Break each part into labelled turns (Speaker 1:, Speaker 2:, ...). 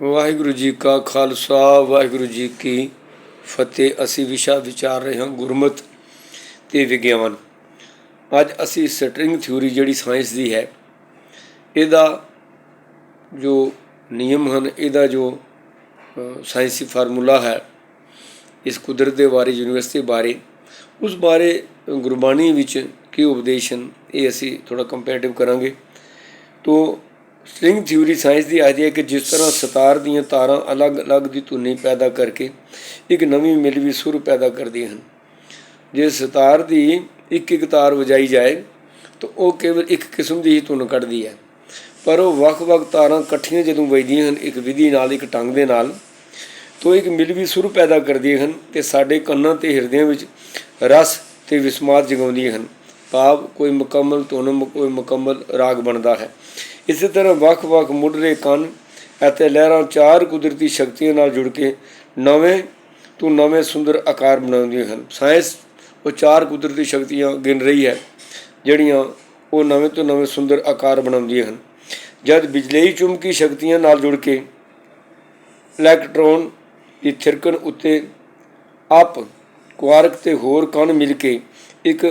Speaker 1: ਵਾਹਿਗੁਰੂ ਜੀ ਕਾ ਖਾਲਸਾ, ਵਾਹਿਗੁਰੂ ਜੀ ਕੀ ਫਤਿਹ। ਅਸੀਂ ਵਿਸ਼ਾ ਵਿਚਾਰ ਰਹੇ ਹਾਂ ਗੁਰਮਤ ਤੇ ਵਿਗਿਆਨ। ਅੱਜ ਅਸੀਂ ਸਟਰਿੰਗ ਥਿਊਰੀ ਜਿਹੜੀ ਸਾਇੰਸ ਦੀ ਹੈ, ਇਹਦਾ ਜੋ ਨਿਯਮ ਹਨ, ਇਹਦਾ ਜੋ ਸਾਇੰਸੀ ਫਾਰਮੂਲਾ ਹੈ, ਇਸ ਕੁਦਰਤ ਦੇ ਬਾਰੇ, ਯੂਨੀਵਰਸਿਟੀ ਬਾਰੇ, ਉਸ ਬਾਰੇ ਗੁਰਬਾਣੀ ਵਿੱਚ ਕੀ ਉਪਦੇਸ਼ ਹਨ, ਇਹ ਅਸੀਂ ਥੋੜਾ ਕੰਪੈਰੀਟਿਵ ਕਰਾਂਗੇ। ਤੋ ਸਟ੍ਰਿੰਗ ਥਿਊਰੀ ਸਾਇੰਸ ਦੀ ਆਇਡੀ ਹੈ ਕਿ ਜਿਸ ਤਰ੍ਹਾਂ ਸਤਾਰ ਦੀਆਂ ਤਾਰਾਂ ਅਲੱਗ-ਅਲੱਗ ਦੀ ਧੁਨੀ ਪੈਦਾ ਕਰਕੇ ਇੱਕ ਨਵੀਂ ਮਿਲਵੀ ਸੁਰ ਪੈਦਾ ਕਰਦੀਆਂ ਹਨ। ਜੇ ਸਿਤਾਰ ਦੀ ਇੱਕ ਇੱਕ ਤਾਰ ਵਜਾਈ ਜਾਏ, ਤਾਂ ਉਹ ਕੇਵਲ ਇੱਕ ਕਿਸਮ ਦੀ ਹੀ ਧੁਨ ਕੱਢਦੀ ਹੈ। ਪਰ ਉਹ ਵੱਖ-ਵੱਖ ਤਾਰਾਂ ਇਕੱਠੀਆਂ ਜਦੋਂ ਵੱਜਦੀਆਂ ਹਨ, ਇੱਕ ਵਿਧੀ ਨਾਲ, ਇੱਕ ਢੰਗ ਦੇ ਨਾਲ, ਤੋ ਇੱਕ ਮਿਲਵੀ ਸੁਰ ਪੈਦਾ ਕਰਦੀਆਂ ਹਨ ਤੇ ਸਾਡੇ ਕੰਨਾਂ ਤੇ ਹਿਰਦਿਆਂ ਵਿੱਚ ਰਸ ਤੇ ਵਿਸਮਾਦ ਜਗਾਉਂਦੀਆਂ ਹਨ। ਭਾਵ ਕੋਈ ਮੁਕੰਮਲ ਧੁਨ, ਕੋਈ ਮੁਕੰਮਲ ਰਾਗ ਬਣਦਾ ਹੈ। ਇਸੇ ਤਰ੍ਹਾਂ ਵੱਖ-ਵੱਖ ਮੁੱਢਲੇ ਕੰਨ ਅਤੇ ਲਹਿਰਾਂ ਚਾਰ ਕੁਦਰਤੀ ਸ਼ਕਤੀਆਂ ਨਾਲ ਜੁੜ ਕੇ ਨਵੇਂ ਤੋਂ ਨਵੇਂ ਸੁੰਦਰ ਆਕਾਰ ਬਣਾਉਂਦੀਆਂ ਹਨ। ਸਾਇੰਸ ਉਹ ਚਾਰ ਕੁਦਰਤੀ ਸ਼ਕਤੀਆਂ ਗਿਣ ਰਹੀ ਹੈ, ਜਿਹੜੀਆਂ ਉਹ ਨਵੇਂ ਤੋਂ ਨਵੇਂ ਸੁੰਦਰ ਆਕਾਰ ਬਣਾਉਂਦੀਆਂ ਹਨ। ਜਦ ਬਿਜਲਈ ਚੁੰਬਕੀ ਸ਼ਕਤੀਆਂ ਨਾਲ ਜੁੜ ਕੇ ਇਲੈਕਟ੍ਰੋਨ ਦੀ ਥਿਰਕਣ ਉੱਤੇ ਆਪ ਕੁਆਰਕ ਤੇ ਹੋਰ ਕਣ ਮਿਲ ਕੇ ਇੱਕ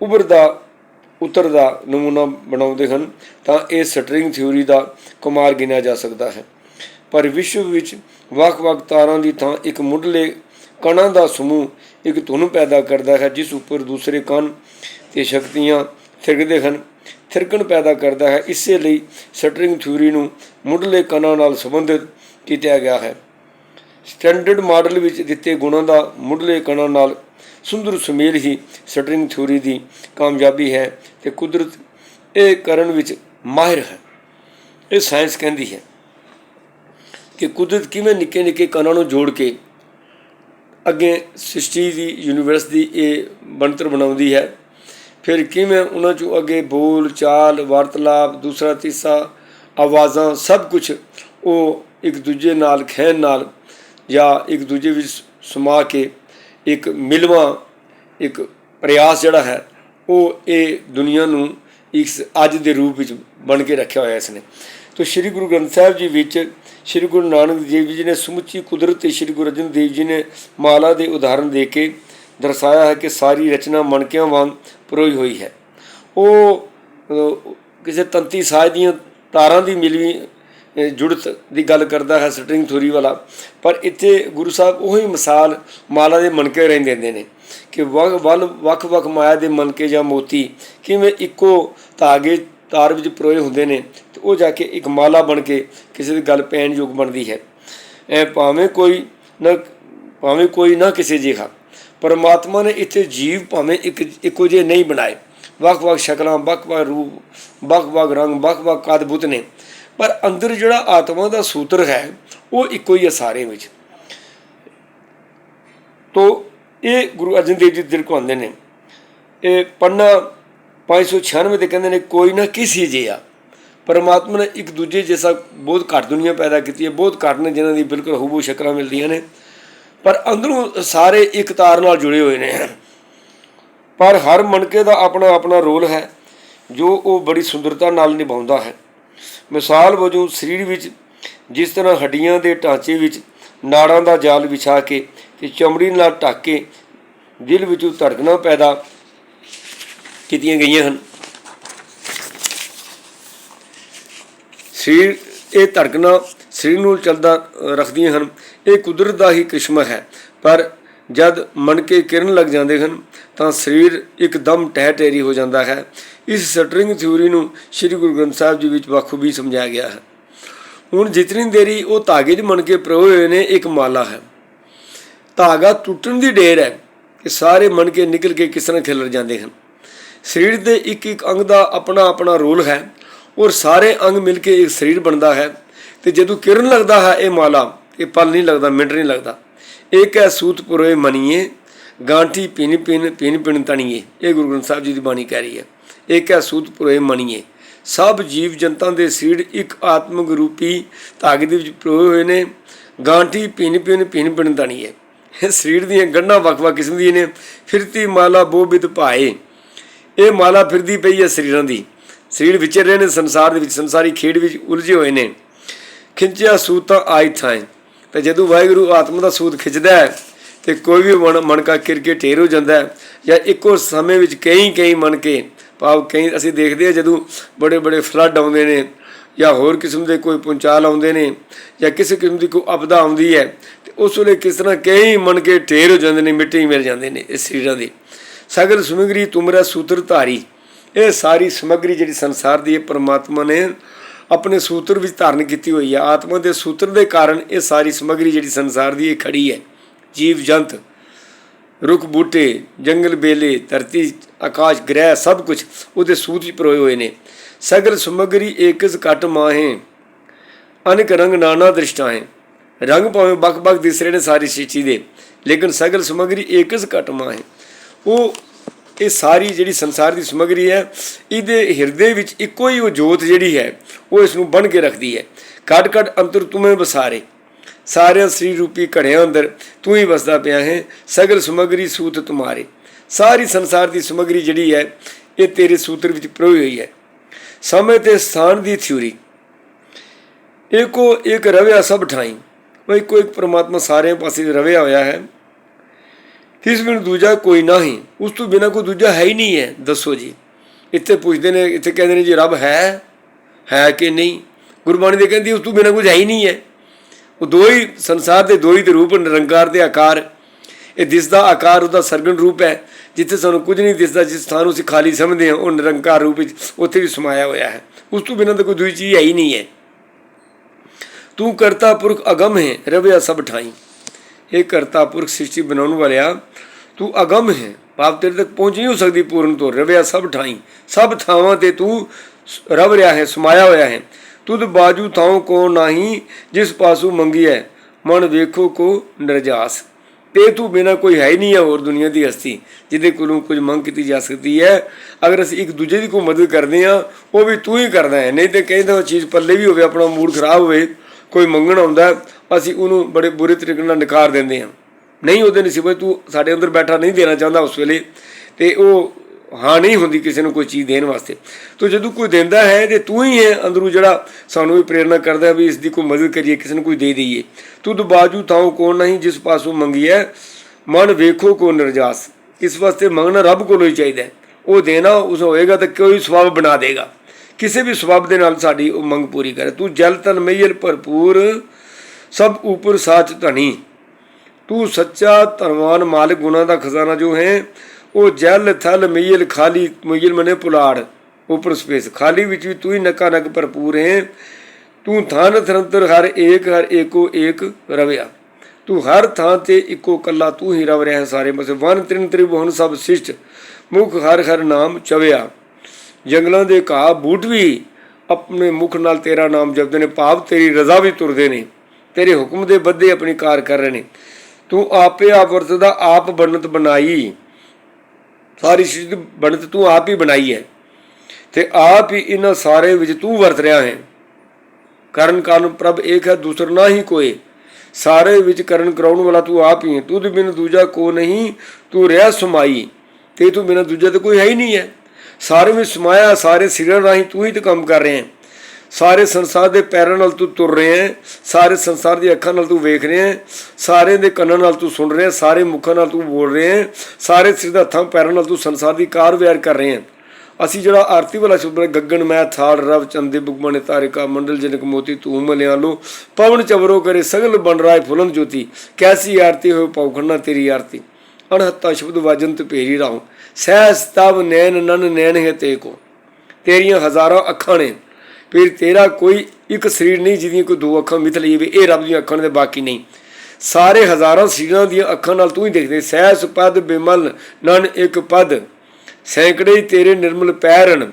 Speaker 1: ਉਭਰਦਾ ਉਤਰਦਾ ਨਮੂਨਾ ਬਣਾਉਂਦੇ ਹਨ, ਤਾਂ ਇਹ ਸਟਰਿੰਗ ਥਿਊਰੀ ਦਾ ਕੁਮਾਰ ਗਿਣਿਆ ਜਾ ਸਕਦਾ ਹੈ। ਪਰ ਵਿਸ਼ਵ ਵਿੱਚ ਵੱਖ-ਵੱਖ ਤਾਰਾਂ ਦੀ ਥਾਂ ਇੱਕ ਮੁੱਢਲੇ ਕਣਾਂ ਦਾ ਸਮੂਹ ਇੱਕ ਧੁਨ ਪੈਦਾ ਕਰਦਾ ਹੈ, ਜਿਸ ਉੱਪਰ ਦੂਸਰੇ ਕਣ ਤੇ ਸ਼ਕਤੀਆਂ ਥਿਰਕਦੇ ਹਨ। ਥਿਰਕਣ ਪੈਦਾ ਕਰਦਾ ਹੈ, ਇਸੇ ਲਈ ਸਟਰਿੰਗ ਥਿਊਰੀ ਨੂੰ ਮੁੱਢਲੇ ਕਣਾਂ ਨਾਲ ਸੰਬੰਧਿਤ ਕੀਤਾ ਗਿਆ ਹੈ। ਸਟੈਂਡਰਡ ਮਾਡਲ ਵਿੱਚ ਦਿੱਤੇ ਗੁਣਾਂ ਦਾ ਮੁੱਢਲੇ ਕਣਾਂ ਨਾਲ ਸੁੰਦਰ ਸੁਮੇਲ ਹੀ ਸਟਰਿੰਗ ਥਿਊਰੀ ਦੀ ਕਾਮਯਾਬੀ ਹੈ ਤੇ ਕੁਦਰਤ ਇਹ ਕਰਨ ਵਿੱਚ ਮਾਹਿਰ ਹੈ। ਇਹ ਸਾਇੰਸ ਕਹਿੰਦੀ ਹੈ ਕਿ ਕੁਦਰਤ ਕਿਵੇਂ ਨਿੱਕੇ ਨਿੱਕੇ ਕਣਾਂ ਨੂੰ ਜੋੜ ਕੇ ਅੱਗੇ ਸ੍ਰਿਸ਼ਟੀ ਦੀ ਯੂਨੀਵਰਸ ਦੀ ਇਹ ਬਣਤਰ ਬਣਾਉਂਦੀ ਹੈ। ਫਿਰ ਕਿਵੇਂ ਉਹਨਾਂ ਚੋਂ ਅੱਗੇ ਬੋਲ, ਚਾਲ, ਵਾਰਤਲਾਪ, ਦੂਸਰਾ ਤੀਸਰਾ ਆਵਾਜ਼ਾਂ ਸਭ ਕੁਝ ਉਹ ਇੱਕ ਦੂਜੇ ਨਾਲ ਖਹਿਣ ਨਾਲ ਜਾਂ ਇੱਕ ਦੂਜੇ ਵਿੱਚ ਸਮਾ ਕੇ ਇੱਕ ਮਿਲਵਾ, ਇੱਕ ਪ੍ਰਯਾਸ ਜਿਹੜਾ ਹੈ, ਉਹ ਇਹ ਦੁਨੀਆ ਨੂੰ ਇੱਕ ਅੱਜ ਦੇ ਰੂਪ ਵਿੱਚ ਬਣ ਕੇ ਰੱਖਿਆ ਹੋਇਆ ਇਸ ਨੇ ਤੋ ਸ੍ਰੀ ਗੁਰੂ ਗ੍ਰੰਥ ਸਾਹਿਬ ਜੀ ਵਿੱਚ ਸ੍ਰੀ ਗੁਰੂ ਨਾਨਕ ਦੇਵ ਜੀ ਨੇ ਸਮੁੱਚੀ ਕੁਦਰਤ ਤੇ ਸ੍ਰੀ ਗੁਰੂ ਅਰਜਨ ਦੇਵ ਜੀ ਨੇ ਮਾਲਾ ਦੇ ਉਦਾਹਰਣ ਦੇ ਕੇ ਦਰਸਾਇਆ ਹੈ ਕਿ ਸਾਰੀ ਰਚਨਾ ਮਣਕਿਆਂ ਵਾਂਗ ਪਰੋਈ ਹੋਈ ਹੈ। ਉਹ ਕਿਸੇ ਤੰਤੀ ਸਾਜ਼ ਦੀਆਂ ਤਾਰਾਂ ਦੀ ਮਿਲਵੀ ਜੁੜਤ ਦੀ ਗੱਲ ਕਰਦਾ ਹੈ ਸਟਰਿੰਗ ਥਿਊਰੀ ਵਾਲਾ। ਪਰ ਇੱਥੇ ਗੁਰੂ ਸਾਹਿਬ ਉਹੀ ਮਿਸਾਲ ਮਾਲਾ ਦੇ ਮਣਕੇ ਰਹਿੰਦੇ ਦਿੰਦੇ ਨੇ ਕਿ ਵੱਲ ਵੱਖ-ਵੱਖ ਮਾਇਆ ਦੇ ਮਣਕੇ ਜਾਂ ਮੋਤੀ ਕਿਵੇਂ ਇੱਕੋ ਧਾਗੇ, ਤਾਰ ਵਿੱਚ ਪਰੋਏ ਹੁੰਦੇ ਨੇ ਤੇ ਉਹ ਜਾ ਕੇ ਇੱਕ ਮਾਲਾ ਬਣ ਕੇ ਕਿਸੇ ਦੀ ਗੱਲ ਪੈਣ ਯੋਗ ਬਣਦੀ ਹੈ। ਐ ਭਾਵੇਂ ਕੋਈ ਨਾ, ਭਾਵੇਂ ਕੋਈ ਨਾ ਕਿਸੇ ਜਿਹਾ। ਪਰਮਾਤਮਾ ਨੇ ਇੱਥੇ ਜੀਵ ਭਾਵੇਂ ਇੱਕ, ਇੱਕੋ ਜਿਹੇ ਨਹੀਂ ਬਣਾਏ। ਵੱਖ-ਵੱਖ ਸ਼ਕਲਾਂ, ਵੱਖ-ਵੱਖ ਰੂਪ, ਵੱਖ-ਵੱਖ ਰੰਗ, ਵੱਖ-ਵੱਖ ਅਦਭੁਤ ਨੇ। ਪਰ ਅੰਦਰ ਜਿਹੜਾ ਆਤਮਾ ਦਾ ਸੂਤਰ ਹੈ, ਉਹ ਇੱਕੋ ਹੀ ਹੈ ਸਾਰੇ ਵਿੱਚ। ਤੋ ਇਹ ਗੁਰੂ ਅਰਜਨ ਦੇਵ ਜੀ ਦਿਲ ਕੋ ਆਉਂਦੇ ਨੇ। ਇਹ ਪੜਨਾ 596 ਤੇ ਕਹਿੰਦੇ ਨੇ, ਕੋਈ ਨਾ ਕਿਸੇ ਜਿਹਾ ਪਰਮਾਤਮਾ ਨੇ ਇੱਕ ਦੂਜੇ ਜੈਸਾ ਬਹੁਤ ਘੱਟ ਦੁਨੀਆ ਪੈਦਾ ਕੀਤੀ ਹੈ। ਬਹੁਤ ਘੱਟ ਨੇ ਜਿਨ੍ਹਾਂ ਦੀ ਬਿਲਕੁਲ ਹੂਬੂ ਸ਼ਕਲਾਂ ਮਿਲਦੀਆਂ ਨੇ। ਪਰ ਅੰਦਰੋਂ ਸਾਰੇ ਇੱਕ ਤਾਰ ਨਾਲ ਜੁੜੇ ਹੋਏ ਨੇ। ਪਰ ਹਰ ਮਣਕੇ ਦਾ ਆਪਣਾ ਆਪਣਾ ਰੋਲ ਹੈ, ਜੋ ਉਹ ਬੜੀ ਸੁੰਦਰਤਾ ਨਾਲ ਨਿਭਾਉਂਦਾ ਹੈ। ਮਿਸਾਲ ਵਜੋਂ ਸਰੀਰ ਵਿੱਚ ਜਿਸ ਤਰ੍ਹਾਂ ਹੱਡੀਆਂ ਦੇ ਢਾਂਚੇ ਵਿੱਚ ਨਾੜਾਂ ਦਾ ਜਾਲ ਵਿਛਾ ਕੇ ਤੇ ਚਮੜੀ ਨਾਲ ਢੱਕ ਕੇ ਦਿਲ ਵਿੱਚੋਂ ਧੜਕਣਾ ਪੈਦਾ ਕੀਤੀਆਂ ਗਈਆਂ ਹਨ। ਸਰੀਰ, ਇਹ ਧੜਕਣਾ ਸਰੀਰ ਨੂੰ ਚੱਲਦਾ ਰੱਖਦੀਆਂ ਹਨ। ਇਹ ਕੁਦਰਤ ਦਾ ਹੀ ਕ੍ਰਿਸ਼ਮਾ ਹੈ, ਪਰ ਜਦ ਮਨ ਕੇ ਕਿਰਨ ਲੱਗ ਜਾਂਦੇ ਹਨ, ਤਾਂ ਸਰੀਰ ਇੱਕਦਮ ਟਹਿ ਟੇਰੀ ਹੋ ਜਾਂਦਾ ਹੈ। ਇਸ ਸਟਰਿੰਗ ਥਿਊਰੀ ਨੂੰ ਸ੍ਰੀ ਗੁਰੂ ਗ੍ਰੰਥ ਸਾਹਿਬ ਜੀ ਵਿੱਚ ਬਖੂਬੀ ਸਮਝਾਇਆ ਗਿਆ ਹੈ। ਹੁਣ ਜਿਤਨੀ ਦੇਰੀ ਉਹ ਧਾਗੇ 'ਚ ਮਣ ਕੇ ਪਰੋਏ ਹੋਏ ਨੇ, ਇੱਕ ਮਾਲਾ ਹੈ। ਧਾਗਾ ਟੁੱਟਣ ਦੀ ਢੇਰ ਹੈ ਕਿ ਸਾਰੇ ਮਣ ਕੇ ਨਿਕਲ ਕੇ ਕਿਸ ਤਰ੍ਹਾਂ ਖਿਲਰ ਜਾਂਦੇ ਹਨ। ਸਰੀਰ ਦੇ ਇੱਕ ਇੱਕ ਅੰਗ ਦਾ ਆਪਣਾ ਆਪਣਾ ਰੋਲ ਹੈ ਔਰ ਸਾਰੇ ਅੰਗ ਮਿਲ ਕੇ ਇੱਕ ਸਰੀਰ ਬਣਦਾ ਹੈ ਤੇ ਜਦੋਂ ਕਿਰਨ ਲੱਗਦਾ ਹੈ ਇਹ ਮਾਲਾ, ਇਹ ਪਲ ਨਹੀਂ ਲੱਗਦਾ, ਮਿੰਟ ਨਹੀਂ ਲੱਗਦਾ। ਇੱਕ ਹੈ ਸੂਤ ਪੁਰੋਏ ਮਨੀਏ, ਗਾਂਠੀ ਪਿਨ ਪਿਨ ਪਿਨ ਪਿਨ ਤਣੀਏ, ਇਹ ਗੁਰੂ ਗ੍ਰੰਥ ਸਾਹਿਬ ਜੀ ਦੀ ਬਾਣੀ ਕਹਿ ਰਹੀ ਹੈ। ਇੱਕ ਹੈ ਸੂਤ ਪੁਰੋਏ ਮਣੀਏ। ਸਭ ਜੀਵ ਜੰਤਾਂ ਦੇ ਸਰੀਰ ਇੱਕ ਆਤਮਿਕ ਰੂਪੀ ਧਾਗੇ ਦੇ ਵਿੱਚ ਪਰੋਏ ਹੋਏ ਨੇ। ਗਾਂਠੀ ਪਿਨ ਪਿਨ ਪਿਨ ਪਿਨ ਤਣੀਏ ਸਰੀਰ ਦੀਆਂ ਗੰਢਾਂ ਵੱਖ-ਵੱਖ ਕਿਸਮ ਦੀਆਂ ਨੇ। ਫਿਰਤੀ ਮਾਲਾ ਬੋਬਿਤ ਭਾਏ। ਇਹ ਮਾਲਾ ਫਿਰਦੀ ਪਈ ਹੈ ਸਰੀਰਾਂ ਦੀ। ਸਰੀਰ ਵਿਚਰ ਰਹੇ ਨੇ, ਸੰਸਾਰ ਦੇ ਵਿੱਚ ਸੰਸਾਰੀ ਖੇਡ ਵਿੱਚ ਉਲਝੇ ਹੋਏ ਨੇ। ਖਿੱਚਿਆ ਸੂਤ ਤਾਂ ਆਈ ਥਾਂ ਤੇ ਜਦੋਂ ਵਾਹਿਗੁਰੂ ਆਤਮਾ ਦਾ ਸੂਤ ਖਿੱਚਦਾ ਹੈ, ਤੇ ਕੋਈ ਵੀ ਮਨ ਮਣਕਾ ਕਾ ਕਿਰਕੇ ਢੇਰ ਹੋ ਜਾਂਦਾ ਹੈ, ਜਾਂ ਇੱਕੋ ਸਮੇਂ ਵਿੱਚ ਕਈ ਕਈ ਮਨ ਕੇ ਭਾਵ ਕਈ ਅਸੀਂ ਦੇਖਦੇ ਹਾਂ ਜਦੋਂ ਬੜੇ ਬੜੇ ਫਲੱਡ ਆਉਂਦੇ ਨੇ ਜਾਂ ਹੋਰ ਕਿਸਮ ਦੇ ਕੋਈ ਪੁੰਚਾਲ ਆਉਂਦੇ ਨੇ ਜਾਂ ਕਿਸੇ ਕਿਸਮ ਦੀ ਕੋਈ ਆਪਦਾ ਆਉਂਦੀ ਹੈ, ਤੇ ਉਸ ਵੇਲੇ ਕਿਸ ਤਰ੍ਹਾਂ ਕਈ ਮਨ ਕੇ ਢੇਰ ਹੋ ਜਾਂਦੇ ਨੇ, ਮਿੱਟੀ ਮਿਲ ਜਾਂਦੇ ਨੇ ਇਸ ਸਰੀਰਾਂ ਦੇ। ਸਗਲ ਸਮਗਰੀ ਤੁਮਰਾ ਸੂਤਰ ਧਾਰੀ, ਇਹ ਸਾਰੀ ਸਮਗਰੀ ਜਿਹੜੀ ਸੰਸਾਰ ਦੀ ਹੈ ਪਰਮਾਤਮਾ ਨੇ ਆਪਣੇ ਸੂਤਰ ਵਿੱਚ ਧਾਰਨ ਕੀਤੀ ਹੋਈ ਹੈ ਆਤਮਾ ਦੇ ਸੂਤਰ ਦੇ ਕਾਰਨ ਇਹ ਸਾਰੀ ਸਮਗਰੀ ਜਿਹੜੀ ਸੰਸਾਰ ਦੀ ਇਹ ਖੜੀ ਹੈ, ਜੀਵ ਜੰਤ। ਰੁੱਖ ਬੂਟੇ, ਜੰਗਲ ਬੇਲੇ, ਧਰਤੀ, ਆਕਾਸ਼ ਗ੍ਰਹਿ ਸਭ ਕੁਝ ਉਹਦੇ ਸੂਤ ਵਿੱਚ ਪਰੋਏ ਹੋਏ ਨੇ। ਸਗਲ ਸਮਗਰੀ ਏਕਸ ਘਟ ਮਾਹੇ, ਅਨੇਕ ਰੰਗ ਨਾਨਾ ਦ੍ਰਿਸ਼ਟਾ ਹੈ। ਰੰਗ ਭਾਵੇਂ ਬਕ-ਬਕ ਦਿਸ ਰਹੇ ਨੇ ਸਾਰੀ ਸ੍ਰਿਸ਼ਟੀ ਦੇ, ਲੇਕਿਨ ਸਗਲ ਸਮਗਰੀ ਏਕਸ ਘਟ ਮਾਹੇ। ਉਹ, ਇਹ ਸਾਰੀ ਜਿਹੜੀ ਸੰਸਾਰ ਦੀ ਸਮਗਰੀ ਹੈ, ਇਹਦੇ ਹਿਰਦੇ ਵਿੱਚ ਇੱਕੋ ਹੀ ਉਹ ਜੋਤ ਜਿਹੜੀ ਹੈ, ਉਹ ਇਸ ਨੂੰ ਬਣ ਕੇ ਰੱਖਦੀ ਹੈ। ਕਟ ਕਟ ਅੰਤਰ ਤੁਮੇ ਬਸਾਰੇ ਸਾਰਿਆਂ ਸ੍ਰੀ ਰੂਪੀ ਘੜਿਆਂ ਅੰਦਰ, ਤੂੰ ਹੀ ਵਸਦਾ ਪਿਆ ਹੈ, ਸਗਲ ਸਮਗਰੀ ਸੂਤ ਤੁਮਾਰੇ। ਸਾਰੀ ਸੰਸਾਰ ਦੀ ਸਮਗਰੀ ਜਿਹੜੀ ਹੈ, ਇਹ ਤੇਰੇ ਸੂਤਰ ਵਿੱਚ ਪਰੋਈ ਹੋਈ ਹੈ। ਸਮੇਂ ਤੇ ਸਥਾਨ ਦੀ ਥਿਊਰੀ। ਇੱਕੋ ਇੱਕ ਰਵਿਆ ਸਭ ਠਾਈ। ਉਹ ਇੱਕੋ ਇੱਕ ਪ੍ਰਮਾਤਮਾ ਸਾਰੇ ਪਾਸੇ ਰਵਿਆ ਹੋਇਆ ਹੈ। ਤਿਸ ਬਿਨ ਦੂਜਾ ਕੋਈ ਨਹੀਂ। ਉਸ ਤੋਂ ਬਿਨਾ ਕੋਈ ਦੂਜਾ ਹੈ ਹੀ ਨਹੀਂ ਹੈ। ਦੱਸੋ ਜੀ। ਇੱਥੇ ਪੁੱਛਦੇ ਨੇ, ਇੱਥੇ ਕਹਿੰਦੇ ਨੇ ਜੀ, ਰੱਬ ਹੈ? ਹੈ ਕਿ ਨਹੀਂ? ਗੁਰਬਾਣੀ ਦੇ ਕਹਿੰਦੀ, ਉਸ ਤੋਂ ਬਿਨਾ ਕੁਝ ਹੈ ਹੀ ਨਹੀਂ ਹੈ। ਉਹ ਦੋ ਹੀ ਸੰਸਾਰ ਦੇ ਦੋ ਹੀ ਤੇ ਰੂਪ ਨਿਰੰਕਾਰ ਦੇ ਆਕਾਰ। ਇਹ ਦਿਸਦਾ ਆਕਾਰ ਉਹਦਾ ਸਰਗਣ ਰੂਪ ਹੈ, ਜਿੱਥੇ ਸਾਨੂੰ ਕੁਝ ਨਹੀਂ ਦਿਸਦਾ, ਜਿਸ ਥਾਂ ਨੂੰ ਅਸੀਂ ਖਾਲੀ ਸਮਝਦੇ ਹਾਂ, ਉਹ ਨਿਰੰਕਾਰ ਰੂਪ ਵਿੱਚ ਉੱਥੇ ਵੀ ਸਮਾਇਆ ਹੋਇਆ ਹੈ। ਉਸ ਤੋਂ ਬਿਨਾਂ ਤਾਂ ਕੋਈ ਦੂਜੀ ਚੀਜ਼ ਹੈ ਹੀ ਨਹੀਂ ਹੈ। ਤੂੰ ਕਰਤਾ ਪੁਰਖ ਅਗਮ ਹੈ, ਰਵਿਆ ਸਭ ਠਾਈ। ਇਹ ਕਰਤਾ ਪੁਰਖ ਸ੍ਰਿਸ਼ਟੀ ਬਣਾਉਣ ਵਾਲਿਆ, ਤੂੰ ਅਗਮ ਹੈ। ਪਾਪ ਤੇਰੇ ਤੱਕ ਪਹੁੰਚ ਨਹੀਂ ਹੋ ਸਕਦੀ ਪੂਰਨ ਤੋਂ, ਰਵਿਆ ਸਭ ਠਾਈ। ਸਭ ਥਾਵਾਂ ਤੇ ਤੂੰ ਰਵ ਰਿਹਾ ਹੈ, ਸਮਾਇਆ ਹੋਇਆ ਹੈ। ਤੁਧ ਬਾਜੂ ਥਾਉ ਕੋ ਨਹੀਂ, ਜਿਸ ਪਾਸੂ ਮੰਗੀ ਹੈ ਮਨ ਵੇਖੋ ਕੋ ਨਿਰਜਾਸ। ਤੇ ਤੂੰ ਬਿਨਾ ਕੋਈ ਹੈ ਹੀ ਨਹੀਂ ਹੈ ਹੋਰ ਦੁਨੀਆ ਦੀ ਹਸਤੀ, ਜਿਹਦੇ ਕੋਲੋਂ ਕੁਝ ਮੰਗ ਕੀਤੀ ਜਾ ਸਕਦੀ ਹੈ। ਅਗਰ ਅਸੀਂ ਇੱਕ ਦੂਜੇ ਦੀ ਕੋਈ ਮਦਦ ਕਰਦੇ ਹਾਂ, ਉਹ ਵੀ ਤੂੰ ਹੀ ਕਰਦਾ ਹੈ। ਨਹੀਂ ਤੇ ਕਹਿੰਦਾ ਉਹ ਚੀਜ਼ ਪੱਲੇ ਵੀ ਹੋਵੇ, ਆਪਣਾ ਮੂਡ ਖਰਾਬ ਹੋਵੇ, ਕੋਈ ਮੰਗਣ ਆਉਂਦਾ, ਅਸੀਂ ਉਹਨੂੰ ਬੜੇ ਬੁਰੇ ਤਰੀਕੇ ਨਾਲ ਨਕਾਰ ਦਿੰਦੇ ਹਾਂ। ਨਹੀਂ, ਉਹਦੇ ਨਸੀਬੇ ਤੂੰ ਸਾਡੇ ਅੰਦਰ ਬੈਠਾ ਨਹੀਂ ਦੇਣਾ ਚਾਹੁੰਦਾ ਉਸ ਵੇਲੇ। ਤੇ ਉਹ ਹਾਂ ਨਹੀਂ ਹੁੰਦੀ ਕਿਸੇ ਨੂੰ ਕੋਈ ਚੀਜ਼ ਦੇਣ ਵਾਸਤੇ। ਤੋ ਜਦੋਂ ਕੋਈ ਦਿੰਦਾ ਹੈ ਤੇ ਤੂੰ ਹੀ ਹੈ ਅੰਦਰੋਂ ਜਿਹੜਾ ਸਾਨੂੰ ਵੀ ਪ੍ਰੇਰਣਾ ਕਰਦਾ ਵੀ ਇਸ ਦੀ ਕੋਈ ਮਦਦ ਕਰੀਏ, ਕਿਸੇ ਨੂੰ ਕੋਈ ਦੇ ਦਈਏ। ਤੁਧ ਬਾਜੂ ਤਾਉ ਕੋ ਨਹੀਂ ਜਿਸ ਪਾਸੋਂ ਮੰਗੀ ਹੈ, ਮਨ ਵੇਖੋ ਕੋ ਨਿਰਜਾਸ। ਇਸ ਵਾਸਤੇ ਮੰਗਣਾ ਰੱਬ ਕੋਲੋਂ ਹੀ ਚਾਹੀਦਾ ਉਹ ਦੇਣਾ, ਉਸ ਹੋਏਗਾ ਤਾਂ ਕੋਈ ਸਵਾਬ ਬਣਾ ਦੇਗਾ। ਕਿਸੇ ਵੀ ਸਵਾਬ ਦੇ ਨਾਲ ਸਾਡੀ ਉਹ ਮੰਗ ਪੂਰੀ ਕਰੇ। ਤੂੰ ਜਲ ਤਨ ਮਈਲ ਭਰਪੂਰ, ਸਭ ਉਪਰ ਸਾਚ ਧਣੀ। ਤੂੰ ਸੱਚਾ ਧਰਮਾਨ ਮਾਲਿਕ ਗੁਨਾ ਦਾ ਖਜ਼ਾਨਾ ਜੋ ਹੈ ਉਹ ਜਲ, ਥਲ ਮਈਲ ਖਾਲੀ ਮਈਲ ਮਨੇ ਪੁਲਾੜ, ਉਪਰ ਸਪੇਸ। ਖਾਲੀ ਵਿੱਚ ਵੀ ਤੂੰ ਹੀ ਨਕਾ ਨਕ ਭਰਪੂਰ ਹੈ। ਤੂੰ ਥਾਨ ਥਰੰਤਰ ਹਰ ਏਕ, ਹਰ ਏਕੋ ਏਕ ਰਵਿਆ। ਤੂੰ ਹਰ ਥਾਂ ਤੇ ਇੱਕੋ ਕੱਲਾ ਤੂੰ ਹੀ ਰਵ ਰਿਹਾ ਸਾਰੇ ਮਸੇ ਵਨ ਤ੍ਰਿਨ ਤ੍ਰਿਭੁਵਨ ਸਭ ਸਿਸ਼ਟ, ਮੁਖ ਹਰ ਹਰ ਨਾਮ ਚਵਿਆ। ਜੰਗਲਾਂ ਦੇ ਘਾਹ ਬੂਟ ਵੀ ਆਪਣੇ ਮੁਖ ਨਾਲ ਤੇਰਾ ਨਾਮ ਜਪਦੇ ਨੇ। ਭਾਵ ਤੇਰੀ ਰਜ਼ਾ ਵੀ ਤੁਰਦੇ ਨੇ। ਤੇਰੇ ਹੁਕਮ ਦੇ ਬੱਦੇ ਆਪਣੀ ਕਾਰ ਕਰ ਰਹੇ ਨੇ। ਤੂੰ ਆਪੇ ਆਪ ਵਰਤਦਾ ਆਪ ਬਣਤ ਬਣਾਈ। ਸਾਰੀ ਚੀਜ਼ ਬਣਤ ਤੂੰ ਆਪ ਹੀ ਬਣਾਈ ਹੈ ਤੇ ਆਪ ਹੀ ਇਹਨਾਂ ਸਾਰੇ ਵਿੱਚ ਤੂੰ ਵਰਤ ਰਿਹਾ ਹੈ। ਕਰਨ ਕਾਰਨ ਪ੍ਰਭ ਏਕ ਹੈ, ਦੂਸਰ ਨਾ ਹੀ ਕੋਈ। ਸਾਰੇ ਵਿੱਚ ਕਰਨ ਕਰਾਉਣ ਵਾਲਾ ਤੂੰ ਆਪ ਹੀ ਹੈ। ਤੂੰ ਦੇ ਬਿਨ ਦੂਜਾ ਕੋ ਨਹੀਂ, ਤੂੰ ਰਿਹਾ ਸਮਾਈ। ਤੇ ਤੂੰ ਬਿਨ ਦੂਜਾ ਤਾਂ ਕੋਈ ਹੈ ਹੀ ਨਹੀਂ ਹੈ। ਸਾਰੇ ਵਿੱਚ ਸਮਾਇਆ, ਸਾਰੇ ਸਿਰਾਂ ਰਾਹੀਂ ਤੂੰ ਹੀ ਤੇ ਕੰਮ ਕਰ ਰਿਹਾ ਹੈ। ਸਾਰੇ ਸੰਸਾਰ ਦੇ ਪੈਰਾਂ ਨਾਲ ਤੂੰ ਤੁਰ ਰਿਹਾ ਹੈ, ਸਾਰੇ ਸੰਸਾਰ ਦੀ ਅੱਖਾਂ ਨਾਲ ਤੂੰ ਵੇਖ ਰਿਹਾ ਹੈ ਸਾਰੇ ਦੇ ਕੰਨਾਂ ਨਾਲ ਤੂੰ ਸੁਣ ਰਿਹਾ ਹੈ, ਸਾਰੇ ਮੁੱਖਾਂ ਨਾਲ ਤੂੰ ਬੋਲ ਰਿਹਾ ਹੈ, ਸਾਰੇ ਸਿਰ ਦੇ ਹੱਥਾਂ ਪੈਰਾਂ ਨਾਲ ਤੂੰ ਸੰਸਾਰ ਦੀ ਕਾਰ ਵਿਆਰ ਕਰ ਰਿਹਾ ਹੈ। ਅਸੀਂ ਜਿਹੜਾ ਆਰਤੀ ਵਾਲਾ ਸ਼ਬਦ ਗੱਗਣ ਗਗਨ ਮੈਂ ਥਾੜ ਰਵ, ਚੰਦੇ, ਬੁਗਮਣੇ, ਤਾਰਿਕਾ, ਮੰਡਲ, ਜਨਕ, ਮੋਤੀ ਤੂੰ ਮਲਿਆ ਲੋ ਪਵਨ, ਚਵਰੋ ਕਰੇ, ਸਗਲ ਬਨ ਰਾਏ ਫੁਲਨ, ਜੋਤੀ, ਕੈਸੀ ਆਰਤੀ ਹੋਏ ਪੌਖਣਾ ਤੇਰੀ ਆਰਤੀ। ਅਣਹੱਤਾ ਸ਼ਬਦ ਵਾਜਨ ਤੇ ਭੇਰੀ ਰਾਉ ਸਹਿਸ ਤਵ ਨੈਣ, ਨਨ, ਨੈਣ ਹੈ ਤੇ ਕੋ ਤੇਰੀਆਂ ਹਜ਼ਾਰਾਂ ਅੱਖਾਂ ਨੇ ਫਿਰ ਤੇਰਾ ਕੋਈ ਇੱਕ ਸਰੀਰ ਨਹੀਂ ਜਿਹਦੀਆਂ ਕੋਈ ਦੋ ਅੱਖਾਂ ਮਿਥ ਲਈ ਵੀ ਇਹ ਰੱਬ ਦੀਆਂ ਅੱਖਾਂ ਨੇ ਬਾਕੀ ਨਹੀਂ। ਸਾਰੇ ਹਜ਼ਾਰਾਂ ਸਰੀਰਾਂ ਦੀਆਂ ਅੱਖਾਂ ਨਾਲ ਤੂੰ ਹੀ ਦੇਖਦੇ। ਸਹਿਸ ਪਦ, ਬਿਮਲ, ਨਨ, ਇੱਕ ਪਦ। ਸੈਂਕੜੇ ਹੀ ਤੇਰੇ ਨਿਰਮਲ ਪੈਰਨ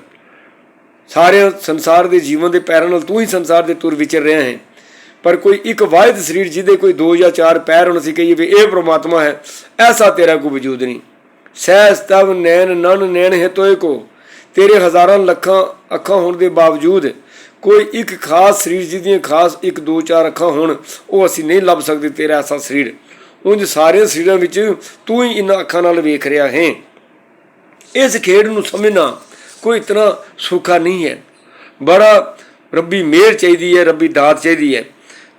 Speaker 1: ਸਾਰੇ ਸੰਸਾਰ ਦੇ ਜੀਵਨ ਦੇ ਪੈਰਾਂ ਨਾਲ ਤੂੰ ਹੀ ਸੰਸਾਰ ਦੇ ਤੁਰ ਵਿਚਰ ਰਿਹਾ ਹੈ। ਪਰ ਕੋਈ ਇੱਕ ਵਾਹਿਦ ਸਰੀਰ ਜਿਹਦੇ ਕੋਈ ਦੋ ਜਾਂ ਚਾਰ ਪੈਰ ਹੁਣ ਅਸੀਂ ਕਹੀਏ ਵੀ ਇਹ ਪ੍ਰਮਾਤਮਾ ਹੈ, ਐਸਾ ਤੇਰਾ ਕੋਈ ਵਜੂਦ ਨਹੀਂ। ਸਹਿਸ ਤਵ, ਨੈਣ, ਨਨ, ਨੈਣ ਹੈ ਤੋਏ ਕੋ। ਤੇਰੇ ਹਜ਼ਾਰਾਂ ਲੱਖਾਂ ਅੱਖਾਂ ਹੋਣ ਦੇ ਬਾਵਜੂਦ ਕੋਈ ਇੱਕ ਖਾਸ ਸਰੀਰ ਜਿਹਦੀਆਂ ਖਾਸ ਇੱਕ ਦੋ ਚਾਰ ਅੱਖਾਂ ਹੋਣ, ਉਹ ਅਸੀਂ ਨਹੀਂ ਲੱਭ ਸਕਦੇ ਤੇਰਾ ਐਸਾ ਸਰੀਰ। ਉਂਝ ਸਾਰੇ ਸਰੀਰਾਂ ਵਿੱਚ ਤੂੰ ਹੀ ਇਹਨਾਂ ਅੱਖਾਂ ਨਾਲ ਵੇਖ ਰਿਹਾ ਹੈ। ਇਸ ਖੇਡ ਨੂੰ ਸਮਝਣਾ ਕੋਈ ਇਤਨਾ ਸੌਖਾ ਨਹੀਂ ਹੈ। ਬੜਾ ਰੱਬੀ ਮਿਹਰ ਚਾਹੀਦੀ ਹੈ, ਰੱਬੀ ਦਾਤ ਚਾਹੀਦੀ ਹੈ।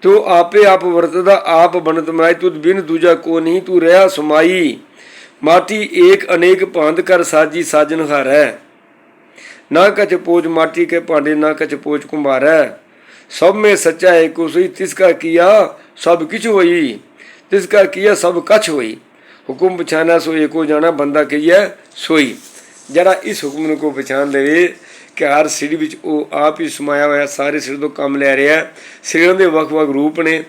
Speaker 1: ਤੂੰ ਆਪੇ ਆਪ ਵਰਤਦਾ, ਆਪ ਬਣਤ ਮਾਈ ਤੂੰ ਬਿਨ ਦੂਜਾ ਕੋ ਨਹੀਂ, ਤੂੰ ਰਹਾ ਸਮਾਈ। ਮਾਟੀ ਏਕ ਅਨੇਕ ਭਾਂਤ ਕਰ ਸਾਜੀ ਸਾਜਨ ਹਾਰੈ। ਨਾ ਕਛ ਪੋਜ ਮਾਟੀ ਕੇ ਭਾਂਡੇ ਨਾ ਕਛ ਪੋਜ ਕੁੰਭਾਰੈ ਸਭ में सच्चा है को सोई तिसका किया सब किछ होई तिसका किया सब कछ होई ਹੁਕਮ ਪਛਾਨਾ ਸੋ ਏਕੋ ਜਾਣਾ ਬੰਦਾ ਕਹੀਐ ਸੋਈ ਜਿਹੜਾ ਇਸ ਹੁਕਮ ਨੂੰ ਕੋ ਪਛਾਨ ਲਵੇ ਕਿ ਹਰ ਸਿਰ ਵਿੱਚ ਉਹ ਆਪ ਹੀ ਸਮਾਇਆ ਹੋਇਆ ਸਾਰੇ ਸਿਰ ਤੋਂ ਕੰਮ ਲੈ ਰਿਹਾ ਹੈ। ਸਿਰਾਂ ਦੇ ਵੱਖ-ਵੱਖ ਰੂਪ ਨੇ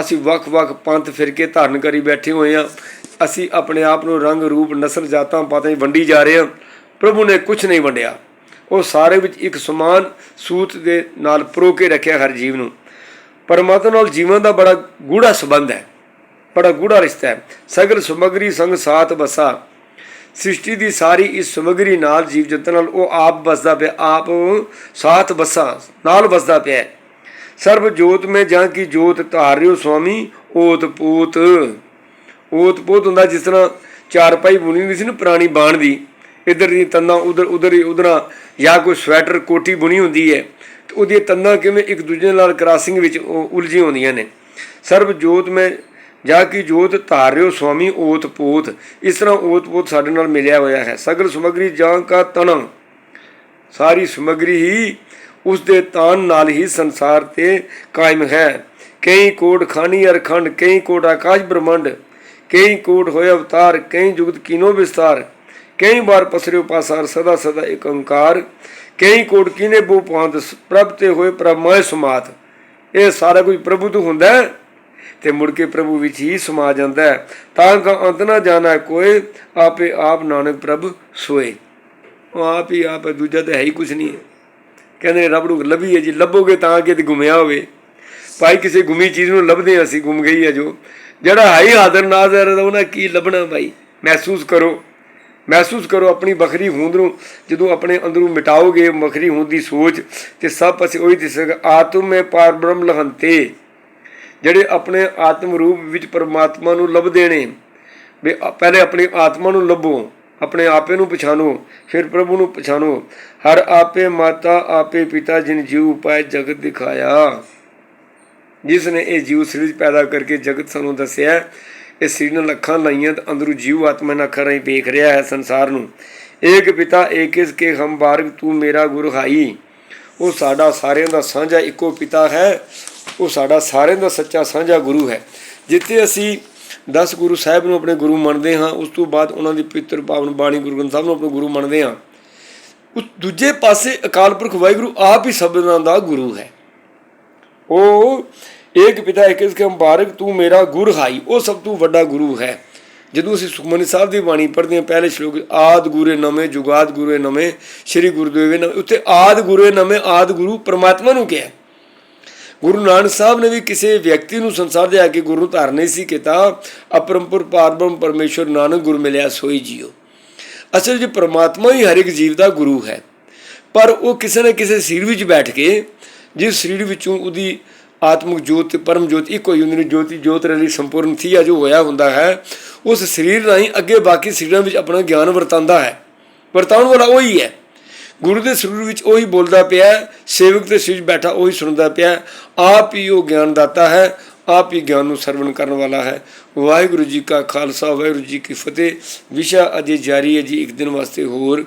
Speaker 1: ਅਸੀਂ ਵੱਖ-ਵੱਖ ਪੰਥ ਫਿਰਕੇ ਧਾਰਨ ਕਰੀ ਬੈਠੇ ਹੋਏ ਹਾਂ ਅਸੀਂ ਆਪਣੇ ਆਪ ਨੂੰ ਰੰਗ ਰੂਪ ਨਸਲ ਜਾਤਾਂ ਪਾਤਾਂ 'ਚ ਵੰਡੀ ਜਾ ਰਹੇ ਹਾਂ ਪ੍ਰਭੂ ਨੇ ਕੁਝ ਨਹੀਂ ਵੰਡਿਆ ਉਹ ਸਾਰੇ ਵਿੱਚ ਇੱਕ ਸਮਾਨ ਸੂਤ ਦੇ ਨਾਲ ਪਰੋ ਕੇ ਰੱਖਿਆ ਹਰ ਜੀਵ ਨੂੰ। ਪਰਮਾਤਮਾ ਨਾਲ ਜੀਵਨ ਦਾ ਬੜਾ ਗੂੜਾ ਸੰਬੰਧ ਹੈ, ਬੜਾ ਗੂੜਾ ਰਿਸ਼ਤਾ ਹੈ। ਸਗਲ ਸਮਗਰੀ ਸੰਗ ਸਾਥ ਬਸਾ ਸ੍ਰਿਸ਼ਟੀ ਦੀ ਸਾਰੀ ਇਸ ਸਮਗਰੀ ਨਾਲ ਜੀਵ ਜੰਤ ਨਾਲ ਉਹ ਆਪ ਵਸਦਾ ਪਿਆ, ਆਪ ਸਾਥ ਬਸਾ ਨਾਲ ਵਸਦਾ ਪਿਆ ਸਰਬ ਜੋਤ ਮੈਂ ਜਾਂ ਕੀ ਜੋਤ ਧਾਰਿਓ ਸੁਆਮੀ, ਓਤ ਪੂਤ। ਓਤ ਪੂਤ ਹੁੰਦਾ ਜਿਸ ਤਰ੍ਹਾਂ ਚਾਰ ਪਾਈ ਬੁਣੀ ਹੁੰਦੀ ਸੀ ਨਾ, ਪੁਰਾਣੀ ਬਾਣ ਦੀ। ਇਧਰ ਦੀ ਤੰਦਾਂ ਉਧਰ ਉਧਰ ਹੀ ਉਧਰਾਂ ਜਾਂ ਕੋਈ ਸਵੈਟਰ ਕੋਟੀ ਬੁਣੀ ਹੁੰਦੀ ਹੈ, ਤੇ ਉਹਦੀਆਂ ਤੰਦਾਂ ਕਿਵੇਂ ਇੱਕ ਦੂਜੇ ਨਾਲ ਕ੍ਰਾਸਿੰਗ ਵਿੱਚ ਉਹ ਉਲਝੀ ਹੁੰਦੀਆਂ ਨੇ। ਸਰਬ ਜੋਤ ਮੈਂ ਜਾ ਕੀ ਜੋਤ ਧਾਰਿਓ ਸੁਆਮੀ ਓਤ ਪੋਤ, ਇਸ ਤਰ੍ਹਾਂ ਓਤ ਪੋਤ ਸਾਡੇ ਨਾਲ ਮਿਲਿਆ ਹੋਇਆ ਹੈ। ਸਗਲ ਸਮਗਰੀ ਜਾਂ ਕਾ ਤਣ, ਸਾਰੀ ਸਮਗਰੀ ਹੀ ਉਸ ਦੇ ਤਾਨ ਨਾਲ ਹੀ ਸੰਸਾਰ ਤੇ ਕਾਇਮ ਹੈ। ਕਈ ਕੋਟ ਖਾਨੀ ਅਰਖੰਡ, ਕਈ ਕੋਟ ਆਕਾਸ਼ ਬ੍ਰਹਮੰਡ, ਕਈ ਕੋਟ ਹੋਏ ਅਵਤਾਰ, ਕਈ ਜੁਗਤ ਕੀਨੋ ਵਿਸਤਾਰ ਕਈ ਵਾਰ ਪਸਰਿਓ ਪਾਸਾਰ ਸਦਾ ਸਦਾ ਏਕ ਓੰਕਾਰ, ਕਈ ਕੋਟ ਕੀਨੇ ਬੋ ਪਾਂਦ ਪ੍ਰਭ ਤੇ ਹੋਏ ਪ੍ਰਭ ਮੈ ਸਮਾਤ। ਇਹ ਸਾਰਾ ਕੁਝ ਪ੍ਰਭੂ ਤੋਂ ਹੁੰਦਾ ਹੈ ਤੇ ਮੁੜ ਕੇ ਪ੍ਰਭੂ ਵਿੱਚ ਹੀ ਸਮਾ ਜਾਂਦਾ ਹੈ। ਤਾਂ ਕਾ ਅੰਤ ਨਾ ਜਾਣਾ ਕੋਈ ਆਪੇ ਆਪ ਨਾਨਕ ਪ੍ਰਭ ਸੋਏ। ਉਹ ਆਪ ਹੀ ਆਪ ਹੈ, ਦੂਜਾ ਤਾਂ ਹੈ ਹੀ ਕੁਝ ਨਹੀਂ ਹੈ। ਕਹਿੰਦੇ ਰੱਬ ਨੂੰ ਲੱਭੀਏ ਜੀ, ਲੱਭੋਗੇ ਤਾਂ ਕਿ ਤੇ ਗੁੰਮਿਆ ਹੋਵੇ। ਭਾਈ ਕਿਸੇ ਗੁੰਮੀ ਚੀਜ਼ ਨੂੰ ਲੱਭਦੇ ਹਾਂ ਅਸੀਂ, ਗੁੰਮ ਗਈ ਹੈ ਜੋ। ਜਿਹੜਾ ਹੈ ਹੀ ਹਾਜ਼ਰ, ਨਾਜ਼ਰ ਹੈ ਉਹਨਾਂ ਕੀ ਲੱਭਣਾ ਭਾਈ? ਮਹਿਸੂਸ ਕਰੋ। ਮਹਿਸੂਸ ਕਰੋ ਆਪਣੀ ਬਖਰੀ ਹੋਂਦ ਨੂੰ, ਜਦੋਂ ਆਪਣੇ ਅੰਦਰੋਂ ਮਿਟਾਓਗੇ ਬਖਰੀ ਹੋਂਦ ਦੀ ਸੋਚ, ਤੇ ਸਭ ਪਾਸੇ ਉਹੀ ਦਿਸੇਗਾ, ਆਤਮ ਮੈਂ ਲਹੰਤੇ। ਜਿਹੜੇ ਆਪਣੇ ਆਤਮ ਰੂਪ ਵਿੱਚ ਪਰਮਾਤਮਾ ਨੂੰ ਲੱਭਦੇ ਨੇ, ਵੀ ਪਹਿਲੇ ਆਪਣੀ ਆਤਮਾ ਨੂੰ ਲੱਭੋ, ਆਪਣੇ ਆਪੇ ਨੂੰ ਪਛਾਣੋ, ਫਿਰ ਪ੍ਰਭੂ ਨੂੰ ਪਛਾਣੋ। ਹਰ ਆਪੇ ਮਾਤਾ, ਆਪੇ ਪਿਤਾ, ਜਿਨ ਜੀਵ ਉਪਾਇ ਜਗਤ ਦਿਖਾਇਆ। ਜਿਸ ਨੇ ਇਹ ਜੀਵ ਸਰੀਰ ਪੈਦਾ ਕਰਕੇ ਜਗਤ ਸਾਨੂੰ ਦੱਸਿਆ ਇਹ ਸਰੀਰ ਨਾਲ ਅੱਖਾਂ ਲਾਈਆਂ ਤੇ ਅੰਦਰੋਂ ਜੀਵ ਆਤਮਾ ਨਾਲ ਅੱਖਾਂ ਰਾਹੀਂ ਵੇਖ ਰਿਹਾ ਹੈ ਸੰਸਾਰ ਨੂੰ। ਏਕ ਪਿਤਾ, ਏਕ ਇਸ ਕੇ ਹਮ ਬਾਰਗ, ਤੂੰ ਮੇਰਾ ਗੁਰੂ ਹਾਈ। ਉਹ ਸਾਡਾ ਸਾਰਿਆਂ ਦਾ ਸਾਂਝਾ ਇੱਕੋ ਪਿਤਾ ਹੈ। ਉਹ ਸਾਡਾ ਸਾਰਿਆਂ ਦਾ ਸੱਚਾ ਸਾਂਝਾ ਗੁਰੂ ਹੈ। ਜਿੱਥੇ ਅਸੀਂ 10 ਗੁਰੂ ਸਾਹਿਬ ਨੂੰ ਆਪਣੇ ਗੁਰੂ ਮੰਨਦੇ ਹਾਂ, ਉਸ ਤੋਂ ਬਾਅਦ ਉਹਨਾਂ ਦੀ ਪਵਿੱਤਰ ਪਾਵਨ ਬਾਣੀ ਗੁਰੂ ਗ੍ਰੰਥ ਸਾਹਿਬ ਨੂੰ ਆਪਣੇ ਗੁਰੂ ਮੰਨਦੇ ਹਾਂ। ਉਸ ਦੂਜੇ ਪਾਸੇ ਅਕਾਲ ਪੁਰਖ ਵਾਹਿਗੁਰੂ ਆਪ ਹੀ ਸਭਨਾਂ ਦਾ ਗੁਰੂ ਹੈ। ਉਹ ਏਕ ਪਿਤਾ ਇੱਕ ਇਸ ਕੇ ਮੁਬਾਰਕ ਤੂੰ ਮੇਰਾ ਗੁਰ ਹਾਈ ਉਹ ਸਭ ਤੋਂ ਵੱਡਾ ਗੁਰੂ ਹੈ ਜਦੋਂ ਅਸੀਂ ਸੁਖਮਨੀ ਸਾਹਿਬ ਦੀ ਬਾਣੀ ਪੜ੍ਹਦੇ ਹਾਂ ਪਹਿਲੇ ਸ਼ਲੋਕ ਆਦ ਗੁਰੇ ਨਵੇਂ ਜੁਗਾਦ ਗੁਰੇ ਨਵੇਂ ਸ੍ਰੀ ਗੁਰਦੇਵੇ ਨਵੇਂ ਉੱਥੇ ਆਦ ਗੁਰੇ ਨਵੇਂ ਆਦ ਗੁਰੂ ਪ੍ਰਮਾਤਮਾ ਨੂੰ ਕਿਹਾ ਗੁਰੂ ਨਾਨਕ ਸਾਹਿਬ ਨੇ ਵੀ ਕਿਸੇ ਵਿਅਕਤੀ ਨੂੰ ਸੰਸਾਰ ਦੇ ਆ ਕੇ ਗੁਰੂ ਧਾਰਨ ਨਹੀਂ ਸੀ ਕੀਤਾ ਅਪਰੰਪਰ ਪਾਰਬ੍ਰਹਮ ਪਰਮੇਸ਼ਰ ਨਾਨਕ ਗੁਰ ਮਿਲਿਆ ਸੋਈ ਜੀਓ ਅਸਲ ਜੀ ਪਰਮਾਤਮਾ ਹੀ ਹਰ ਇੱਕ ਜੀਵ ਦਾ ਗੁਰੂ ਹੈ ਪਰ ਉਹ ਕਿਸੇ ਨਾ ਕਿਸੇ ਸਰੀਰ ਵਿੱਚ ਬੈਠ ਕੇ ਜਿਸ ਸਰੀਰ ਵਿੱਚੋਂ ਉਹਦੀ ਆਤਮਿਕ ਜੋਤ ਤੇ ਪਰਮ ਜੋਤ, ਇੱਕੋ ਹੀ ਹੁੰਦੀ ਨੇ, ਜੋਤੀ, ਜੋਤ ਰਲੀ ਸੰਪੂਰਨ ਥੀਆ ਜੋ ਹੋਇਆ ਹੁੰਦਾ ਹੈ, ਉਸ ਸਰੀਰ ਰਾਹੀਂ ਅੱਗੇ ਬਾਕੀ ਸਰੀਰਾਂ ਵਿੱਚ ਆਪਣਾ ਗਿਆਨ ਵਰਤਾਉਂਦਾ ਹੈ। ਵਰਤਾਉਣ ਵਾਲਾ ਉਹੀ ਹੈ। ਗੁਰੂ ਦੇ ਸਰੂਰ ਵਿੱਚ ਉਹੀ ਬੋਲਦਾ ਪਿਆ ਸੇਵਕ ਦੇ ਸਿਰ 'ਚ ਬੈਠਾ ਉਹੀ ਸੁਣਦਾ ਪਿਆ ਆਪ ਹੀ ਉਹ ਗਿਆਨ ਦਾਤਾ ਹੈ, ਆਪ ਹੀ ਗਿਆਨ ਨੂੰ ਸਰਵਣ ਕਰਨ ਵਾਲਾ ਹੈ। ਵਾਹਿਗੁਰੂ ਜੀ ਕਾ ਖਾਲਸਾ, ਵਾਹਿਗੁਰੂ ਜੀ ਕੀ ਫਤਿਹ। ਵਿਸ਼ਾ ਅਜੇ ਜਾਰੀ ਹੈ ਜੀ, ਇੱਕ ਦਿਨ ਵਾਸਤੇ ਹੋਰ।